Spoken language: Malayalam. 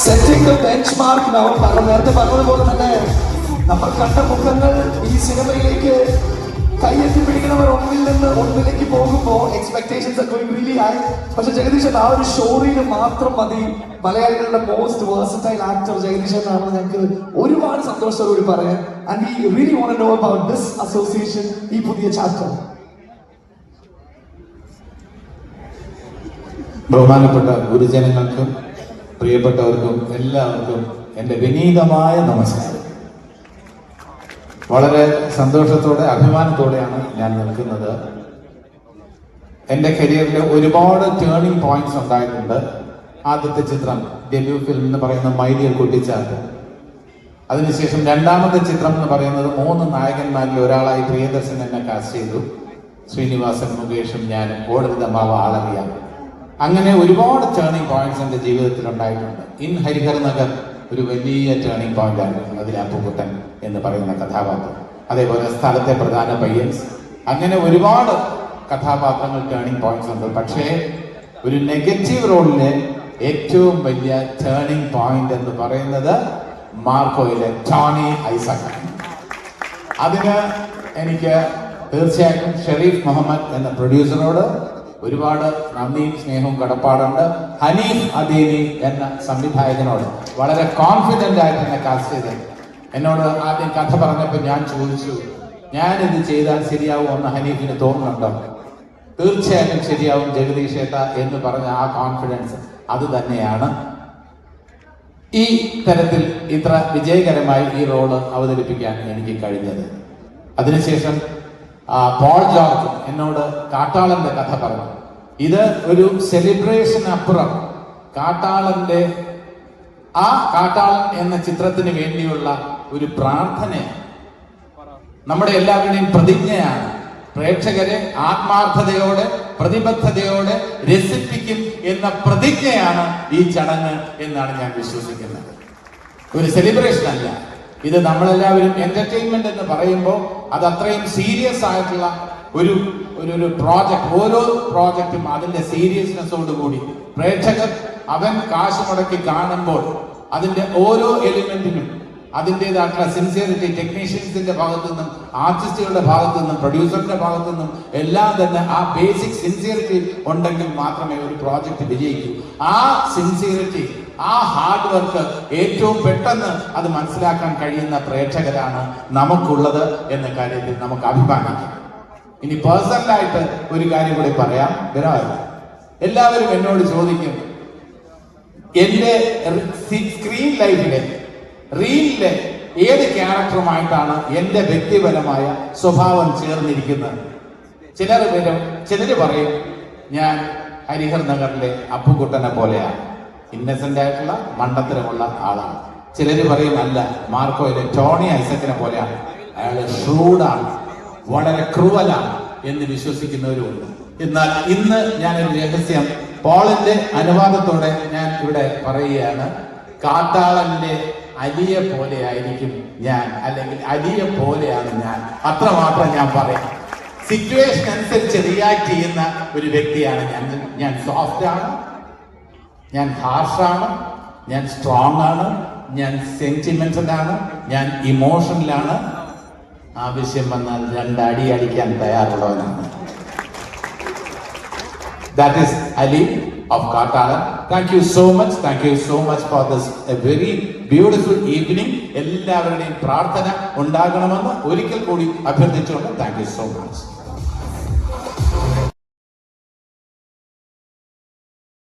സെറ്റിംഗ് ദ ബെഞ്ച് മാർക്ക് നമ്മൾ പറഞ്ഞു നേരത്തെ പറഞ്ഞതുപോലെ തന്നെ നമ്മൾ കണ്ട മുഖങ്ങൾ ഈ സിനിമയിലേക്ക് കയ്യെത്തി പിടിക്കുന്നവർ ഒന്നിൽ നിന്ന് ഒന്നിലേക്ക് പോകുമ്പോൾ എക്സ്പെക്ടേഷൻസ് ഒക്കെ റിയലി ആയി പക്ഷെ ജഗദീശൻ ആ ഒരു സ്റ്റോറിയിൽ മാത്രം മതി. മലയാളികളുടെ മോസ്റ്റ് വേഴ്സറ്റൈൽ ആക്ടർ ജഗദീശൻ എന്നാണ് ഞങ്ങൾക്ക് ഒരുപാട് സന്തോഷത്തോടുകൂടി പറയാം. And we really want know about this association ഈ പുതിയ ചാപ്റ്റർ ബഹുമാനപ്പെട്ട ഗുരുജനങ്ങൾക്കും പ്രിയപ്പെട്ടവർക്കും എല്ലാവർക്കും എന്റെ വിനീതമായ നമസ്കാരം. വളരെ സന്തോഷത്തോടെ അഭിമാനത്തോടെയാണ് ഞാൻ നിൽക്കുന്നത്. എന്റെ കരിയറിൽ ഒരുപാട് ടേണിംഗ് പോയിന്റ്സ് ഉണ്ടായിട്ടുണ്ട്. ആദ്യത്തെ ചിത്രം ഡെബ്യൂ ഫിലിം എന്ന് പറയുന്ന മൈഡിയർ കുട്ടിച്ചാട്ട്. അതിനുശേഷം രണ്ടാമത്തെ ചിത്രം എന്ന് പറയുന്നത് മൂന്ന് നായകന്മാരിൽ ഒരാളായി പ്രിയദർശൻ എന്നെ കാസ്റ്റ് ചെയ്തു. ശ്രീനിവാസൻ മുകേഷും ഞാനും ഓടരുതമാവ ആളറിയാം. അങ്ങനെ ഒരുപാട് ടേണിംഗ് പോയിന്റ്സ് എന്റെ ജീവിതത്തിൽ ഉണ്ടായിട്ടുണ്ട്. ഇൻ ഹരിഹർ നഗർ ഒരു വലിയ ടേണിംഗ് പോയിന്റാണ് അപ്പുകുട്ടൻ എന്ന് പറയുന്ന കഥാപാത്രം. അതേപോലെ സ്ഥലത്തെ പ്രധാന പയ്യൻസ്. അങ്ങനെ ഒരുപാട് കഥാപാത്രങ്ങൾ ടേണിംഗ് പോയിന്റ്സ് ഉണ്ട്. പക്ഷേ ഒരു നെഗറ്റീവ് റോളിലെ ഏറ്റവും വലിയ ടേണിംഗ് പോയിന്റ് എന്ന് പറയുന്നത് മാർക്കോയിലെ ടോണി ഐസക് അതിന് എനിക്ക് തീർച്ചയായിട്ടും ഷെറീഫ് മുഹമ്മദ് എന്ന പ്രൊഡ്യൂസറോട് ഒരുപാട് നന്ദിയും സ്നേഹവും കടപ്പാടുണ്ട്. ഹനീഫ് അദീനി എന്ന സംവിധായകനോട് വളരെ കോൺഫിഡന്റ് ആയിട്ട് എന്നെ കാസ്റ്റ് ചെയ്ത്. എന്നോട് ആദ്യം കഥ പറഞ്ഞപ്പോൾ ഞാൻ ചോദിച്ചു ഞാനിത് ചെയ്താൽ ശരിയാവുമെന്ന് ഹനീഫിന് തോന്നുന്നുണ്ടോ? തീർച്ചയായും ശരിയാവും ജഗദീഷ് ഏട്ട എന്ന് പറഞ്ഞ ആ കോൺഫിഡൻസ് അത് തന്നെയാണ്. ഈ തരത്തിൽ ഇത്ര വിജയകരമായി ഈ റോൾ അവതരിപ്പിക്കാൻ എനിക്ക് കഴിഞ്ഞത്. അതിനുശേഷം പോൾ ജോർജ് എന്നോട് കാട്ടാളന്റെ കഥ പറഞ്ഞു. ഇത് ഒരു സെലിബ്രേഷൻ അപ്പുറം കാട്ടാളന്റെ ആ കാട്ടാളൻ എന്ന ചിത്രത്തിന് വേണ്ടിയുള്ള ഒരു പ്രാർത്ഥനയാണ്. നമ്മുടെ എല്ലാവരുടെയും പ്രതിജ്ഞയാണ്. പ്രേക്ഷകരെ ആത്മാർത്ഥതയോടെ പ്രതിബദ്ധതയോടെ രസിപ്പിക്കും എന്ന പ്രതിജ്ഞയാണ് ഈ ചടങ്ങ് എന്നാണ് ഞാൻ വിശ്വസിക്കുന്നത്. ഒരു സെലിബ്രേഷൻ അല്ല. ഇത് നമ്മളെല്ലാവരും എന്റർടൈൻമെന്റ് എന്ന് പറയുമ്പോൾ അത് അത്രയും സീരിയസ് ആയിട്ടുള്ള ഒരു ഒരു ഒരു പ്രോജക്റ്റ് ഓരോ പ്രോജക്റ്റും അതിന്റെ സീരിയസ്നെസ്സോട് കൂടി. പ്രേക്ഷകർ അവൻ കാശ് മുടക്കി കാണുമ്പോൾ അതിന്റെ ഓരോ എലിമെന്റിനും അതിന്റെതായിട്ടുള്ള സിൻസിയറിറ്റി ടെക്നീഷ്യൻസിന്റെ ഭാഗത്തു നിന്നും ആർട്ടിസ്റ്റുകളുടെ ഭാഗത്തു നിന്നും പ്രൊഡ്യൂസറിന്റെ ഭാഗത്തു നിന്നും എല്ലാം തന്നെ ആ ബേസിക് സിൻസിയറിറ്റി ഉണ്ടെങ്കിൽ മാത്രമേ ഒരു പ്രോജക്റ്റ് വിജയിക്കൂ. ആ സിൻസിയറിറ്റി ആ ഹാർഡ് വർക്ക് ഏറ്റവും പെട്ടെന്ന് അത് മനസ്സിലാക്കാൻ കഴിയുന്ന പ്രേക്ഷകരാണ് നമുക്കുള്ളത് എന്ന കാര്യത്തിൽ നമുക്ക് അഭിമാനിക്കാം ഇനി പേഴ്സണലായിട്ട് ഒരു കാര്യം കൂടി പറയാം. വിനോദ് എല്ലാവരും എന്നോട് ചോദിക്കും എന്റെ സ്ക്രീൻ ലൈഫിലെ റീലിലെ ഏത് ക്യാരക്ടറുമായിട്ടാണ് എന്റെ വ്യക്തിപരമായ സ്വഭാവം ചേർന്നിരിക്കുന്നത്? ചിലർ ചിലര് പറയും ഞാൻ ഹരിഹർ നഗറിലെ അപ്പുക്കുട്ടനെ പോലെയാണ്. ഇന്നസെന്റ് ആയിട്ടുള്ള മണ്ടത്തരമുള്ള ആളാണ്. ചിലർ പറയും അല്ല മാർക്കോയിലെ ടോണി ഐസക്കിനെ പോലെയാണ്. അയാൾ ഷ്രൂഡാണ്. വളരെ ക്രൂവലാണ് എന്ന് വിശ്വസിക്കുന്നവരുമുണ്ട്. എന്നാൽ ഇന്ന് ഞാൻ ഞാനൊരു രഹസ്യം പോളിന്റെ അനുവാദത്തോടെ ഞാൻ ഇവിടെ പറയുകയാണ്. കാട്ടാളന്റെ അലിയെ പോലെ ആയിരിക്കും ഞാൻ അല്ലെങ്കിൽ അലിയെ പോലെയാണ് ഞാൻ. അത്രമാത്രം ഞാൻ പറയാം. സിറ്റുവേഷൻ അനുസരിച്ച് റിയാക്ട് ചെയ്യുന്ന ഒരു വ്യക്തിയാണ് ഞാൻ. ഞാൻ സോഫ്റ്റ് ആണ്. ഞാൻ ഹാർഷാണ് ഞാൻ സ്ട്രോങ് ആണ് ഞാൻ സെന്റിമെന്റൽ ആണ് ഞാൻ ഇമോഷണലാണ് ആവശ്യം വന്നാൽ രണ്ടടി അടിക്കാൻ തയ്യാറുള്ളവനാണ് That is Ali of Katala. Thank you so much. Thank you so much for this a very beautiful evening. എല്ലാവരുടെയും പ്രാർത്ഥന ഉണ്ടാകണമെന്ന് ഒരിക്കൽ കൂടി അഭ്യർത്ഥിച്ചുകൊണ്ട് താങ്ക് യു സോ മച്ച്